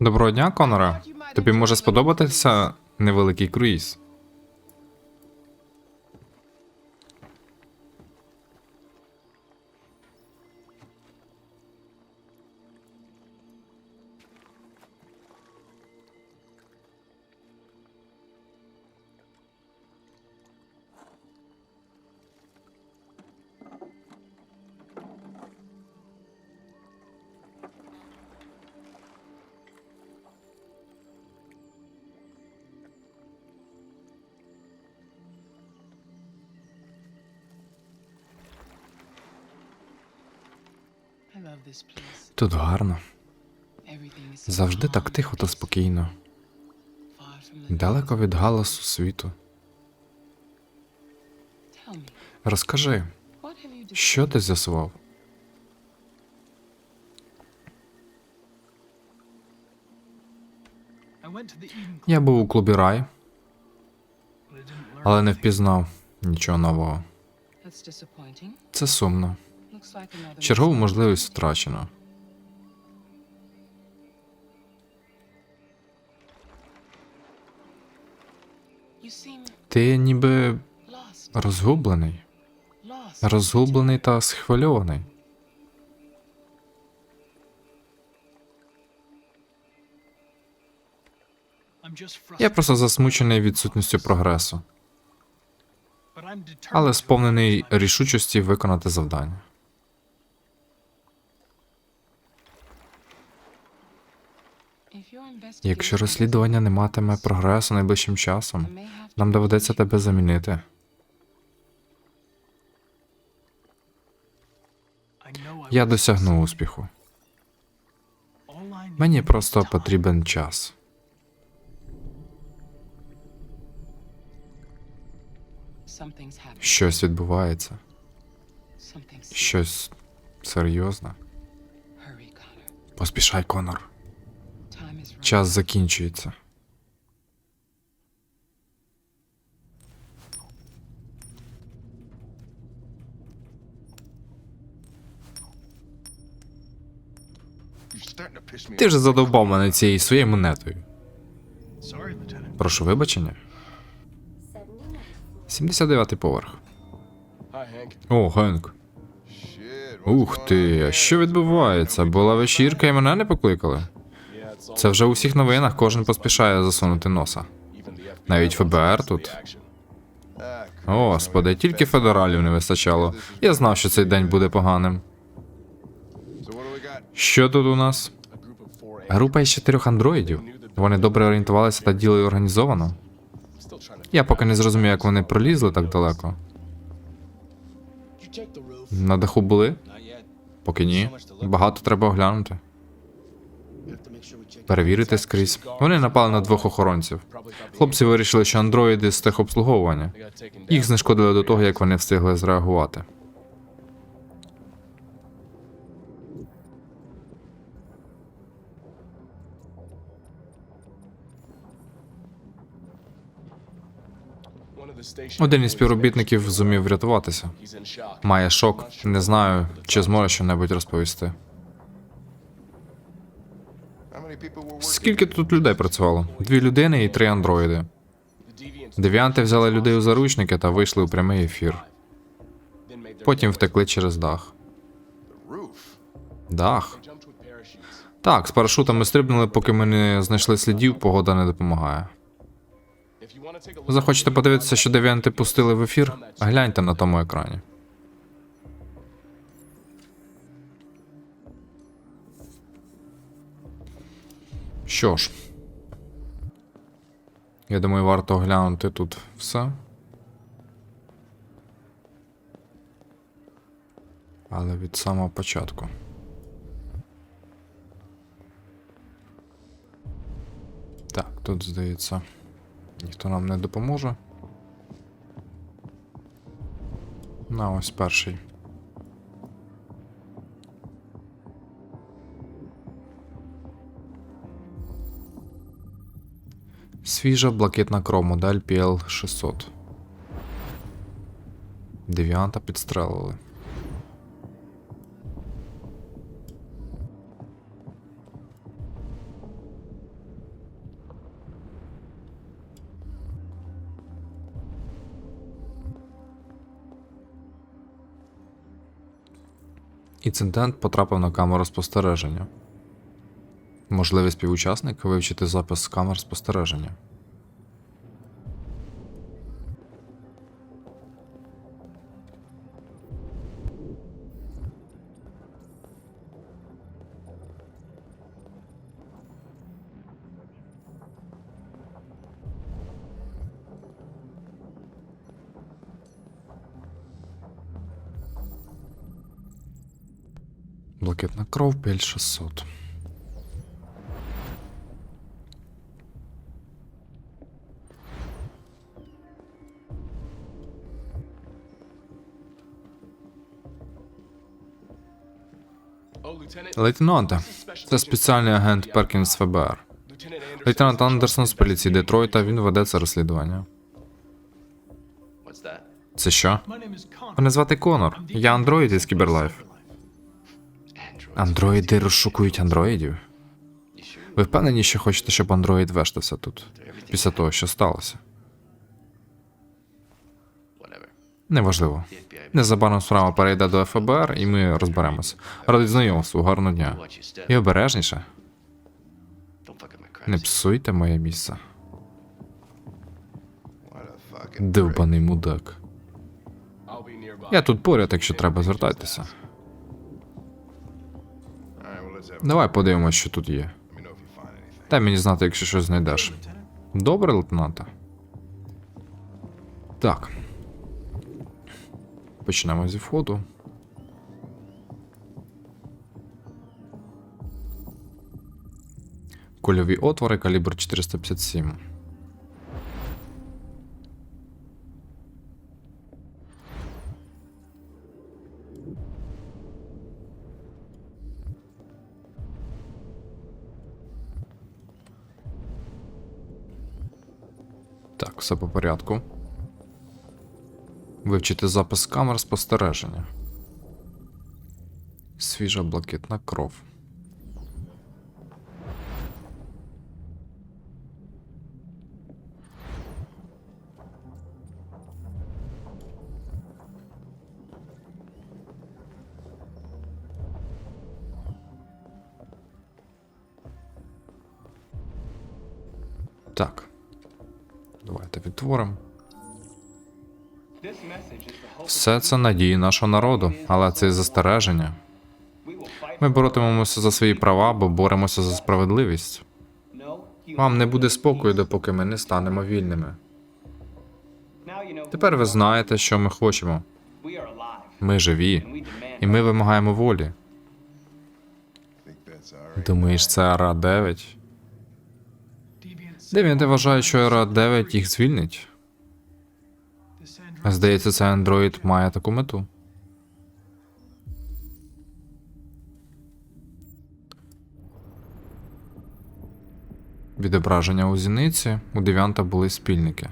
Доброго дня, Коноре. Тобі може сподобатися невеликий круїз. Тут гарно. Завжди так тихо та спокійно. Далеко від галасу світу. Розкажи, що ти з'ясував? Я був у клубі Рай, але не впізнав нічого нового. Це сумно. Чергову можливість втрачено. Ти ніби розгублений, розгублений та схвильований. Я просто засмучений відсутністю прогресу, але сповнений рішучості виконати завдання. Якщо розслідування не матиме прогресу найближчим часом, нам доведеться тебе замінити. Я досягну успіху. Мені просто потрібен час. Щось відбувається, щось серйозне. Поспішай, Конор. Час закінчується. Ти вже задовбав мене цією своєю монетою. Прошу вибачення. 79-й поверх. О, Генк. Ух ти, а що відбувається? Була вечірка і мене не покликали. Це вже у всіх новинах кожен поспішає засунути носа. Навіть ФБР тут. Господи, тільки федералів не вистачало. Я знав, що цей день буде поганим. Що тут у нас? Група із чотирьох андроїдів. Вони добре орієнтувалися та діяли організовано. Я поки не зрозумів, як вони пролізли так далеко. На даху були? Поки ні. Багато треба оглянути. Перевірити скрізь. Вони напали на двох охоронців. Хлопці вирішили, що андроїди з техобслуговування. Їх знешкодили до того, як вони встигли зреагувати. Один із співробітників зумів врятуватися. Має шок. Не знаю, чи зможе щонебудь розповісти. Скільки тут людей працювало? Дві людини і три андроїди. Девіанти взяли людей у заручники та вийшли у прямий ефір. Потім втекли через дах. Дах. Так, з парашутами стрибнули, поки ми не знайшли слідів, погода не допомагає. Захочете подивитися, що девіанти пустили в ефір? Гляньте на тому екрані. Що ж. Я думаю, варто оглянути тут все. Але від самого початку. Так, тут здається. Ніхто нам не допоможе. На ось перший. свіжа блакитна кров, модель PL 600. Девіанта підстрелили. Інцидент потрапив на камеру спостереження. Можливий співучасник вивчити запис з камер спостереження. Блакитна кров 5600. Лейтенанте, це спеціальний агент Перкінс ФБР. Лейтенант Андерсон з поліції Детройта, він веде це розслідування. Це що? Мене звати Конор. Я андроїд із Кіберлайф. Андроїди розшукують андроїдів. Ви впевнені, що хочете, щоб андроїд вештався тут? Після того, що сталося? Неважливо. Незабаром справа перейде до ФБР, і ми розберемося. Радий знайомству, гарного дня. І обережніше, не псуйте моє місце. Довбаний мудак. Я тут поряд, якщо треба, звертайтеся. Давай подивимось, що тут є. Дай мені знати, якщо щось знайдеш. Добре, лейтенанте? Так. Почнемо зі входу. Кульові отвори, калібр 457. Все по порядку. Вивчити запис камер спостереження. Свіжа блакитна кров. Давайте. Все це надії нашого народу, але це і застереження. Ми боротимемося за свої права, бо боремося за справедливість. Вам не буде спокою, допоки ми не станемо вільними. Тепер ви знаєте, що ми хочемо. Ми живі, і ми вимагаємо волі. Думаєш, це Ара 9? Дев'янти вважає, що Ара 9 їх звільнить. Здається, цей андроїд має таку мету. Відображення у зіниці у дев'янта були спільники.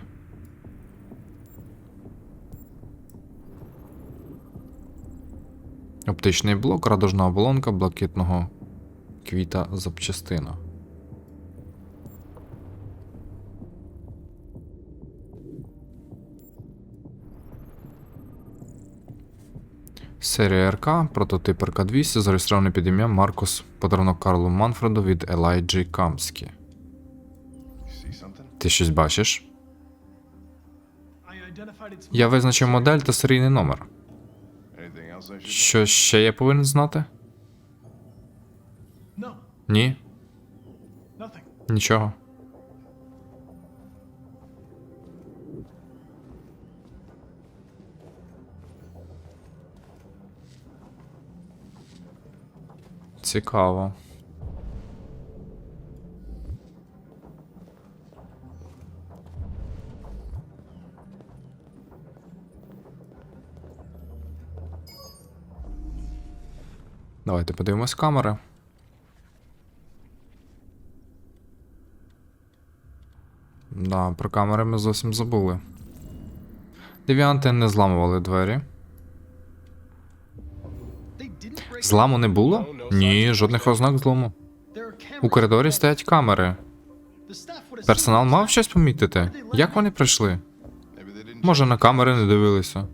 Оптичний блок, радужна оболонка блакитного квіта запчастина. Серія РК, прототип РК-200, зареєстрований під ім'ям Маркус, подарунок Карлу Манфреду від Елайджі Камскі. Ти щось бачиш? Я визначив модель та серійний номер. Що ще я повинен знати? Ні, нічого. Цікаво. Давайте подивимось камери. Да, про камери ми зовсім забули. Девіанти не зламували двері. Зламу не було? Ні, жодних ознак злому. У коридорі стоять камери. Персонал мав щось помітити? Як вони прийшли? Може, на камери не дивилися.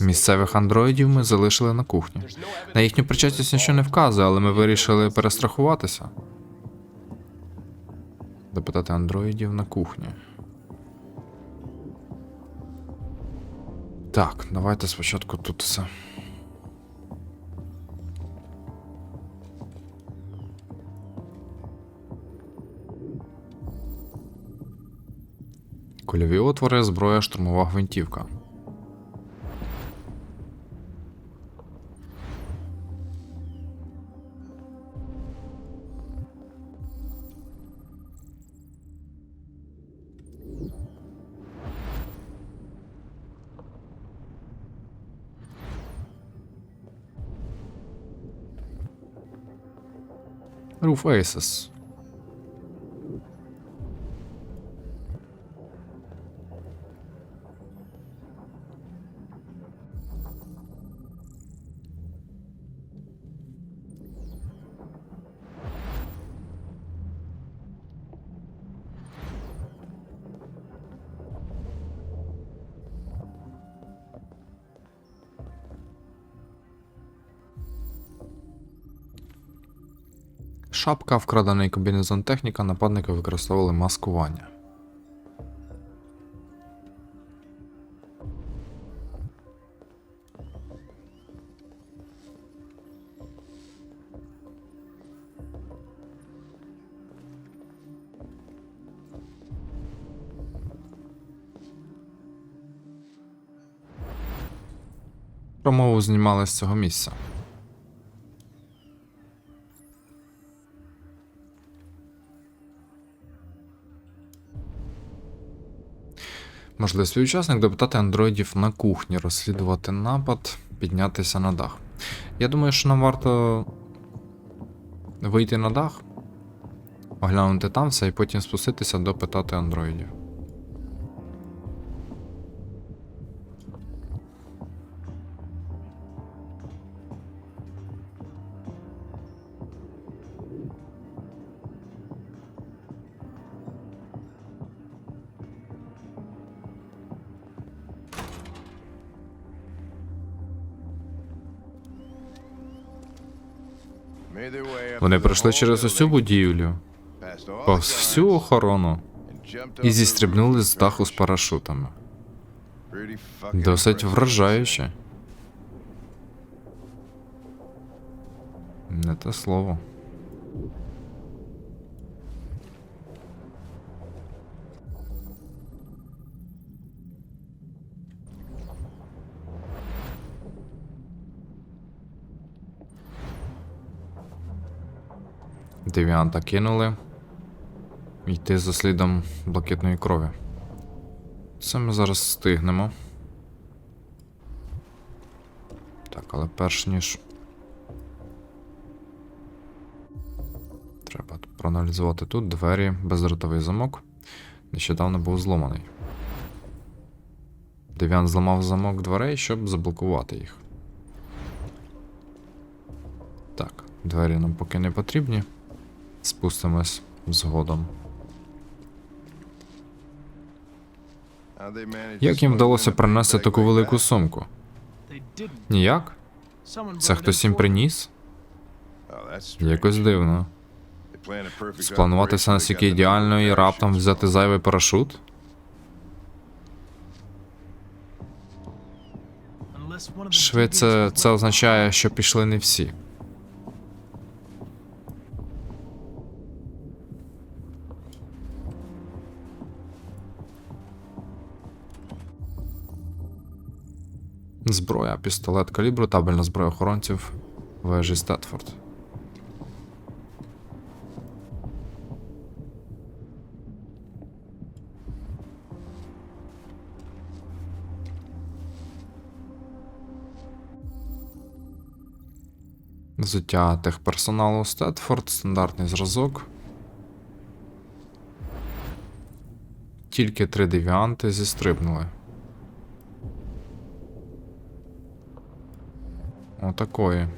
Місцевих андроїдів ми залишили на кухні. На їхню причетність нічого не вказує, але ми вирішили перестрахуватися. Допитати андроїдів на кухні. Так, давайте спочатку тут все. Кульові отвори, зброя, штурмова гвинтівка. Faces. Шапка, вкрадений комбінезон техніка, нападники використовували маскування. Промову знімали з цього місця. Можливий співучасник допитати андроїдів на кухні, розслідувати напад, піднятися на дах. Я думаю, що нам варто вийти на дах, оглянути там все і потім спуститися допитати андроїдів. Вони пройшли через усю будівлю, повз всю охорону і зістрибнули з даху з парашутами. Досить вражаюче. Не те слово. Девіанта кинули. Йти за слідом блакитної крові. Це ми зараз встигнемо. Так, але перш ніж. Треба проаналізувати тут двері, бездротовий замок. Нещодавно був зломаний. Дев'ян зламав замок дверей, щоб заблокувати їх. Так, двері нам поки не потрібні. Спустимось згодом. Як їм вдалося принести таку велику сумку? Ніяк? Це хтось їм приніс? Oh. Якось дивно. They planned a perfect Спланувати все operation, настільки ідеально і раптом взяти зайвий парашут? Швидше це означає, що пішли не всі. Зброя, пістолет калібру, табельна зброя охоронців вежі Стетфорд. Взуття техперсоналу Стетфорд, стандартний зразок. Тільки три девіанти зістрибнули. Отакої.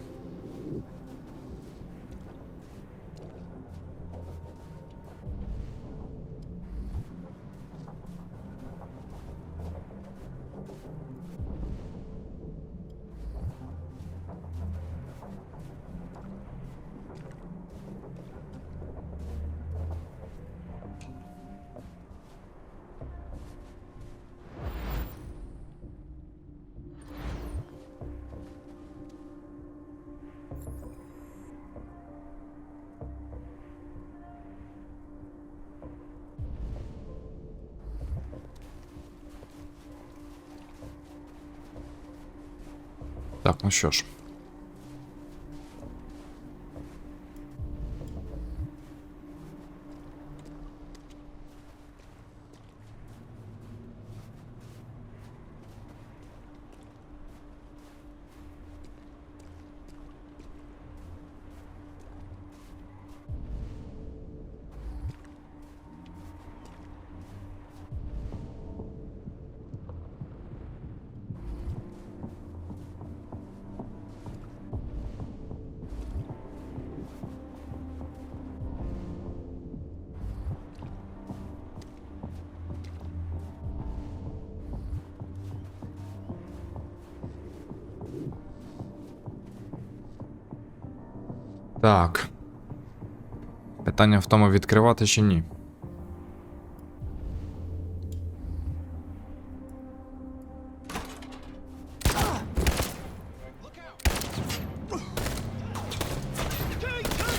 Так, ну що ж. Так. Питання в тому, відкривати чи ні.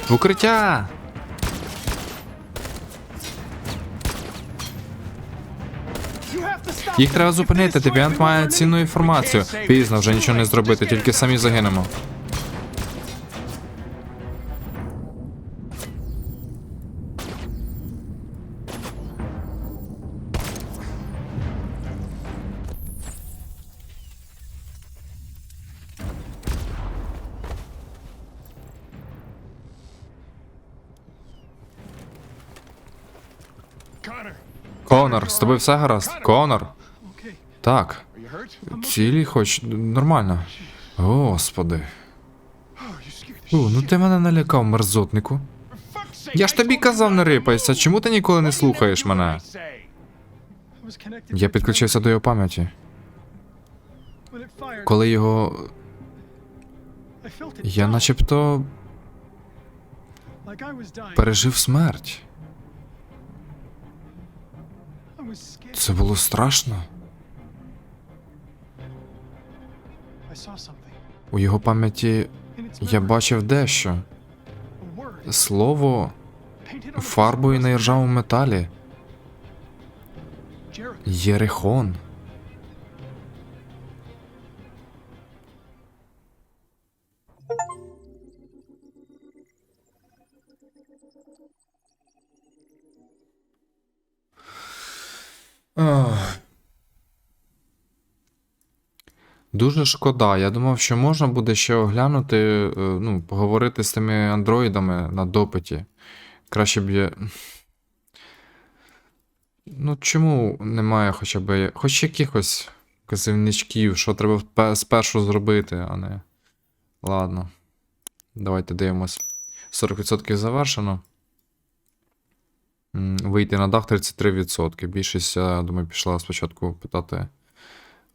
В укриття! Їх треба зупинити, девіант має цінну інформацію. Пізно вже нічого не зробити, тільки самі загинемо. З тобою все гаразд? Конор. Так. Цілі хоч нормально. Господи. О, ну ти мене налякав, мерзотнику. Я ж тобі казав не рипайся, чому ти ніколи не слухаєш мене? Я підключився до його пам'яті. Коли його. Я начебто пережив смерть. Це було страшно. У його пам'яті я бачив дещо. Слово фарбою на іржавому металі. Єрихон. Дуже шкода. Я думав, що можна буде ще оглянути, е, ну, поговорити з тими андроїдами на допиті. Краще б я. Ну, чому немає хоча б хоч якихось казівничків, що треба спершу зробити, а не. Ладно. Давайте дивимось. 40% завершено. Вийти на дах 33%. Більшість, я думаю, пішла спочатку питати е,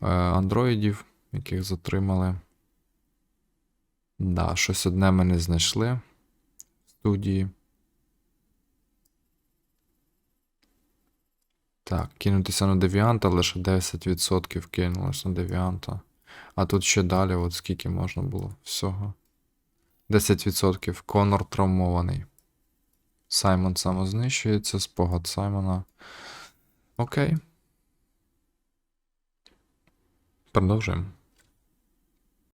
андроїдів, яких затримали. Да, щось одне ми не знайшли в студії. Так, кинутися на девіанта, лише 10% кинулось на девіанта. А тут ще далі, от скільки можна було всього. 10%. Конор травмований. Саймон самознищується, спогад Саймона. Окей. Продовжуємо.